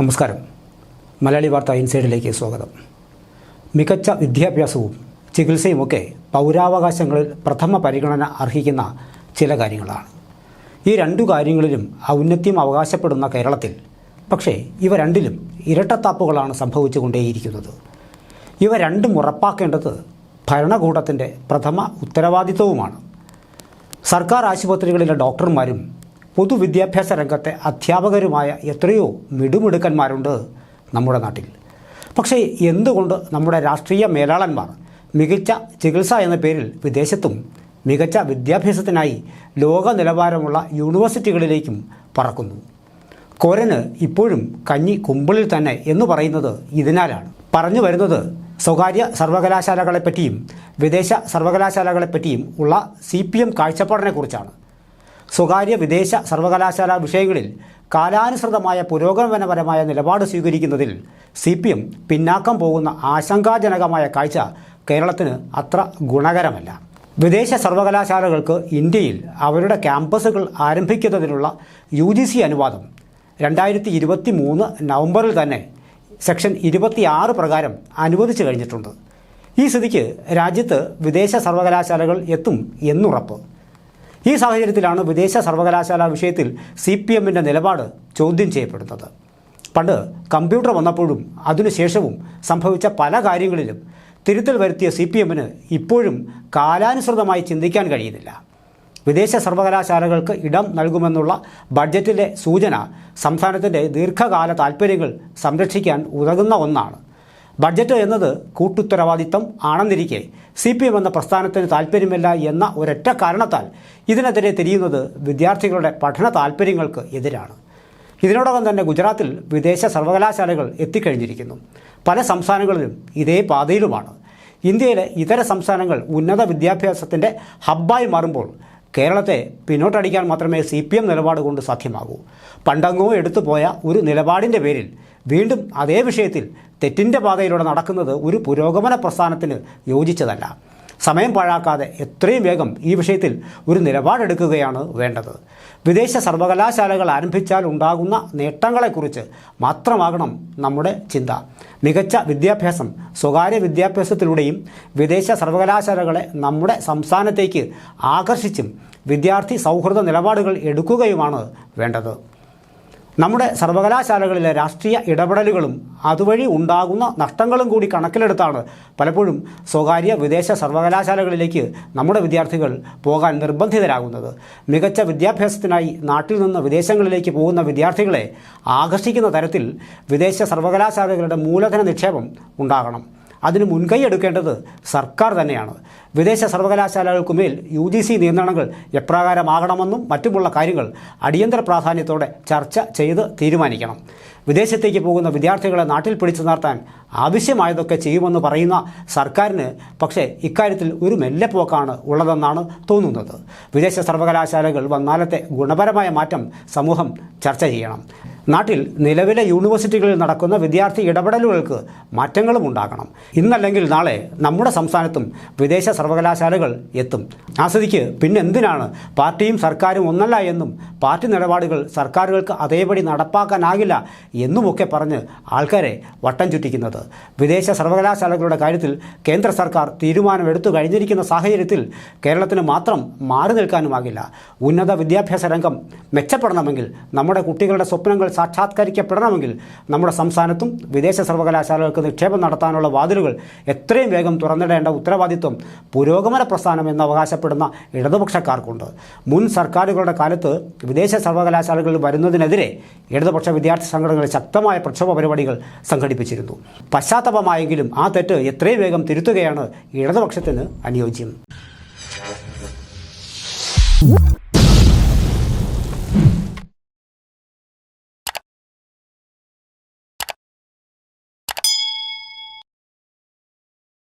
നമസ്കാരം. മലയാളി വാർത്ത ഇൻസൈഡിലേക്ക് സ്വാഗതം. മികച്ച വിദ്യാഭ്യാസവും ചികിത്സയുമൊക്കെ പൗരാവകാശങ്ങളിൽ പ്രഥമ പരിഗണന അർഹിക്കുന്ന ചില കാര്യങ്ങളാണ്. ഈ രണ്ടു കാര്യങ്ങളിലും ഔന്നത്യം അവകാശപ്പെടുന്ന കേരളത്തിൽ പക്ഷേ ഇവ രണ്ടിലും ഇരട്ടത്താപ്പുകളാണ് സംഭവിച്ചുകൊണ്ടേയിരിക്കുന്നത്. ഇവ രണ്ടും ഉറപ്പാക്കേണ്ടത് ഭരണകൂടത്തിന്റെ പ്രഥമ ഉത്തരവാദിത്വവുമാണ്. സർക്കാർ ആശുപത്രികളിലെ ഡോക്ടർമാരും പൊതുവിദ്യാഭ്യാസ രംഗത്തെ അധ്യാപകരുമായ എത്രയോ മിടുമിടുക്കന്മാരുണ്ട് നമ്മുടെ നാട്ടിൽ. പക്ഷേ എന്തുകൊണ്ട് നമ്മുടെ രാഷ്ട്രീയ മേലാളന്മാർ മികച്ച ചികിത്സ എന്ന പേരിൽ വിദേശത്തും മികച്ച വിദ്യാഭ്യാസത്തിനായി ലോക നിലവാരമുള്ള യൂണിവേഴ്സിറ്റികളിലേക്കും പറക്കുന്നു? കോരന് ഇപ്പോഴും കഞ്ഞി കുമ്പിളിൽ തന്നെ എന്ന് പറയുന്നത് ഇതിനാലാണ്. പറഞ്ഞു വരുന്നത് സ്വകാര്യ സർവകലാശാലകളെപ്പറ്റിയും വിദേശ സർവകലാശാലകളെപ്പറ്റിയും ഉള്ള സി പി എം കാഴ്ചപ്പാടിനെക്കുറിച്ചാണ്. സ്വകാര്യ വിദേശ സർവകലാശാല വിഷയങ്ങളിൽ കാലാനുസൃതമായ പുരോഗമനപരമായ നിലപാട് സ്വീകരിക്കുന്നതിൽ സി പി എം പിന്നാക്കം പോകുന്ന ആശങ്കാജനകമായ കാഴ്ച കേരളത്തിന് അത്ര ഗുണകരമല്ല. വിദേശ സർവകലാശാലകൾക്ക് ഇന്ത്യയിൽ അവരുടെ ക്യാമ്പസുകൾ ആരംഭിക്കുന്നതിനുള്ള യു ജി സി അനുവാദം രണ്ടായിരത്തി ഇരുപത്തി മൂന്ന് നവംബറിൽ തന്നെ സെക്ഷൻ ഇരുപത്തിയാറ് പ്രകാരം അനുവദിച്ചു കഴിഞ്ഞിട്ടുണ്ട്. ഈ സ്ഥിതിക്ക് രാജ്യത്ത് വിദേശ സർവകലാശാലകൾ എത്തും എന്നുറപ്പ്. ഈ സാഹചര്യത്തിലാണ് വിദേശ സർവകലാശാല വിഷയത്തിൽ സി പി എമ്മിന്റെ നിലപാട് ചോദ്യം ചെയ്യപ്പെടുന്നത്. പണ്ട് കമ്പ്യൂട്ടർ വന്നപ്പോഴും അതിനുശേഷവും സംഭവിച്ച പല കാര്യങ്ങളിലും തിരുത്തൽ വരുത്തിയ സി പി എമ്മിന് ഇപ്പോഴും കാലാനുസൃതമായി ചിന്തിക്കാൻ കഴിയുന്നില്ല. വിദേശ സർവകലാശാലകൾക്ക് ഇടം നൽകുമെന്നുള്ള ബഡ്ജറ്റിലെ സൂചന സംസ്ഥാനത്തിന്റെ ദീർഘകാല താൽപ്പര്യങ്ങൾ സംരക്ഷിക്കാൻ ഉതകുന്ന ഒന്നാണ്. ബഡ്ജറ്റ് എന്നത് കൂട്ടുത്തരവാദിത്തം ആണെന്നിരിക്കെ സി പി എം എന്ന പ്രസ്ഥാനത്തിന് താല്പര്യമില്ല എന്ന ഒരൊറ്റ കാരണത്താൽ ഇതിനെതിരെ തിരിയുന്നത് വിദ്യാർത്ഥികളുടെ പഠന താല്പര്യങ്ങൾക്ക് എതിരാണ്. ഇതിനോടകം തന്നെ ഗുജറാത്തിൽ വിദേശ സർവകലാശാലകൾ എത്തിക്കഴിഞ്ഞിരിക്കുന്നു. പല സംസ്ഥാനങ്ങളിലും ഇതേ പാതയിലുമാണ്. ഇന്ത്യയിലെ ഇതര സംസ്ഥാനങ്ങൾ ഉന്നത വിദ്യാഭ്യാസത്തിന്റെ ഹബ്ബായി മാറുമ്പോൾ കേരളത്തെ പിന്നോട്ടടിക്കാൻ മാത്രമേ സി പി എം നിലപാട് കൊണ്ട് സാധ്യമാകൂ. പണ്ടങ്ങോ എടുത്തുപോയ ഒരു നിലപാടിന്റെ പേരിൽ വീണ്ടും അതേ വിഷയത്തിൽ തെറ്റിന്റെ പാതയിലൂടെ നടക്കുന്നത് ഒരു പുരോഗമന പ്രസ്ഥാനത്തിന് യോജിച്ചതല്ല. സമയം പാഴാക്കാതെ എത്രയും വേഗം ഈ വിഷയത്തിൽ ഒരു നിലപാടെടുക്കുകയാണ് വേണ്ടത്. വിദേശ സർവകലാശാലകൾ ആരംഭിച്ചാൽ ഉണ്ടാകുന്ന നേട്ടങ്ങളെക്കുറിച്ച് മാത്രമാകണം നമ്മുടെ ചിന്ത. മികച്ച വിദ്യാഭ്യാസം സ്വകാര്യ വിദ്യാഭ്യാസത്തിലൂടെയും വിദേശ സർവകലാശാലകളെ നമ്മുടെ സംസ്ഥാനത്തേക്ക് ആകർഷിച്ചും വിദ്യാർത്ഥി സൗഹൃദ നിലപാടുകൾ എടുക്കുകയുമാണ് വേണ്ടത്. നമ്മുടെ സർവകലാശാലകളിലെ രാഷ്ട്രീയ ഇടപെടലുകളും അതുവഴി ഉണ്ടാകുന്ന നഷ്ടങ്ങളും കൂടി കണക്കിലെടുത്താണ് പലപ്പോഴും സ്വകാര്യ വിദേശ സർവകലാശാലകളിലേക്ക് നമ്മുടെ വിദ്യാർത്ഥികൾ പോകാൻ നിർബന്ധിതരാകുന്നത്. മികച്ച വിദ്യാഭ്യാസത്തിനായി നാട്ടിൽ നിന്ന് വിദേശങ്ങളിലേക്ക് പോകുന്ന വിദ്യാർത്ഥികളെ ആകർഷിക്കുന്ന തരത്തിൽ വിദേശ സർവകലാശാലകളുടെ മൂലധന നിക്ഷേപം ഉണ്ടാകണം. അതിന് മുൻകൈ എടുക്കേണ്ടത് സർക്കാർ തന്നെയാണ്. വിദേശ സർവകലാശാലകൾക്കുമേൽ യു ജി സി നിയന്ത്രണങ്ങൾ എപ്രകാരമാകണമെന്നും മറ്റുമുള്ള കാര്യങ്ങൾ അടിയന്തര പ്രാധാന്യത്തോടെ ചർച്ച ചെയ്ത് തീരുമാനിക്കണം. വിദേശത്തേക്ക് പോകുന്ന വിദ്യാർത്ഥികളെ നാട്ടിൽ പിടിച്ചു നിർത്താൻ ആവശ്യമായതൊക്കെ ചെയ്യുമെന്ന് പറയുന്ന സർക്കാരിന് പക്ഷേ ഇക്കാര്യത്തിൽ ഒരു മെല്ലെപ്പോക്കാണ് ഉള്ളതെന്നാണ് തോന്നുന്നത്. വിദേശ സർവകലാശാലകൾ വന്നാലത്തെ ഗുണപരമായ മാറ്റം സമൂഹം ചർച്ച ചെയ്യണം. നാട്ടിൽ നിലവിലെ യൂണിവേഴ്സിറ്റികളിൽ നടക്കുന്ന വിദ്യാർത്ഥി ഇടപെടലുകൾക്ക് മാറ്റങ്ങളും ഉണ്ടാകണം. ഇന്നല്ലെങ്കിൽ നാളെ നമ്മുടെ സംസ്ഥാനത്തും വിദേശ സർവകലാശാലകൾ എത്തും. ആ സ്ഥിതിക്ക് പിന്നെ എന്തിനാണ് പാർട്ടിയും സർക്കാരും ഒന്നല്ല എന്നും പാർട്ടി നിലപാടുകൾ സർക്കാരുകൾക്ക് അതേപടി നടപ്പാക്കാനാകില്ല എന്നുമൊക്കെ പറഞ്ഞ് ആൾക്കാരെ വട്ടം ചുറ്റിക്കുന്നത്. വിദേശ സർവകലാശാലകളുടെ കാര്യത്തിൽ കേന്ദ്ര സർക്കാർ തീരുമാനമെടുത്തു കഴിഞ്ഞിരിക്കുന്ന സാഹചര്യത്തിൽ കേരളത്തിന് മാത്രം മാറി നിൽക്കാനുമാകില്ല. ഉന്നത വിദ്യാഭ്യാസ രംഗം മെച്ചപ്പെടണമെങ്കിൽ നമ്മുടെ കുട്ടികളുടെ സ്വപ്നങ്ങൾ സാക്ഷാത്കരിക്കപ്പെടണമെങ്കിൽ നമ്മുടെ സംസ്ഥാനത്തും വിദേശ സർവകലാശാലകൾക്ക് നിക്ഷേപം നടത്താനുള്ള വാതിലുകൾ എത്രയും വേഗം തുറന്നിടേണ്ട ഉത്തരവാദിത്വം പുരോഗമന പ്രസ്ഥാനം എന്ന് അവകാശപ്പെടുന്ന ഇടതുപക്ഷക്കാർക്കുണ്ട്. മുൻ സർക്കാരുകളുടെ കാലത്ത് വിദേശ സർവകലാശാലകളിൽ വരുന്നതിനെതിരെ ഇടതുപക്ഷ വിദ്യാർത്ഥി സംഘടനകൾ ശക്തമായ പ്രക്ഷോഭ പരിപാടികൾ സംഘടിപ്പിച്ചിരുന്നു. പശ്ചാത്തലമായെങ്കിലും ആ തെറ്റ് എത്രയും വേഗം തിരുത്തുകയാണ് ഇടതുപക്ഷത്തിന് അനുയോജ്യം.